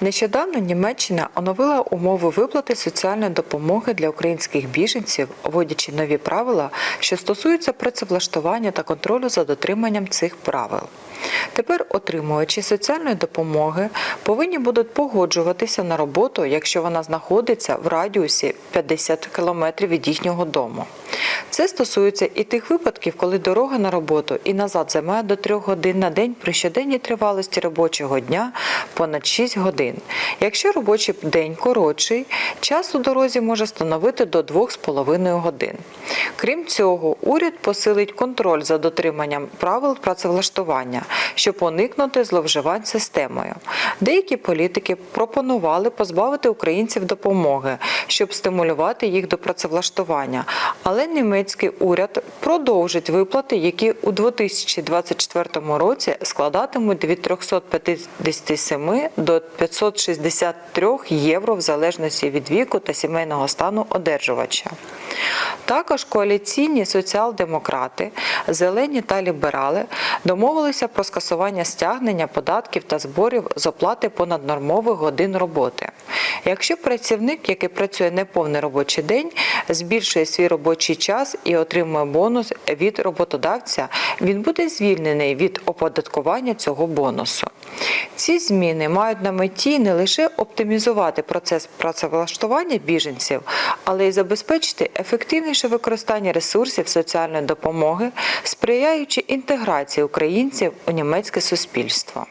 Нещодавно Німеччина оновила умови виплати соціальної допомоги для українських біженців, вводячи нові правила, що стосуються працевлаштування та контролю за дотриманням цих правил. Тепер отримувачі соціальної допомоги повинні будуть погоджуватися на роботу, якщо вона знаходиться в радіусі 50 км від їхнього дому. Це стосується і тих випадків, коли дорога на роботу і назад займає до 3 годин на день при щоденній тривалості робочого дня понад 6 годин. Якщо робочий день коротший, час у дорозі може становити до 2,5 годин. Крім цього, уряд посилить контроль за дотриманням правил працевлаштування, щоб уникнути зловживань системою. Деякі політики пропонували позбавити українців допомоги, щоб стимулювати їх до працевлаштування. Але німецький уряд продовжить виплати, які у 2024 році складатимуть від 357 до 563 євро в залежності від віку та сімейного стану одержувача. Також коаліційні соціал-демократи, зелені та ліберали домовилися про скасування стягнення податків та зборів з оплати понаднормових годин роботи. Якщо працівник, який працює неповний робочий день, збільшує свій робочий час і отримує бонус від роботодавця, він буде звільнений від оподаткування цього бонусу. Ці зміни мають на меті не лише оптимізувати процес працевлаштування біженців, але й забезпечити ефективніше використання ресурсів соціальної допомоги, сприяючи інтеграції українців у німецьке суспільство.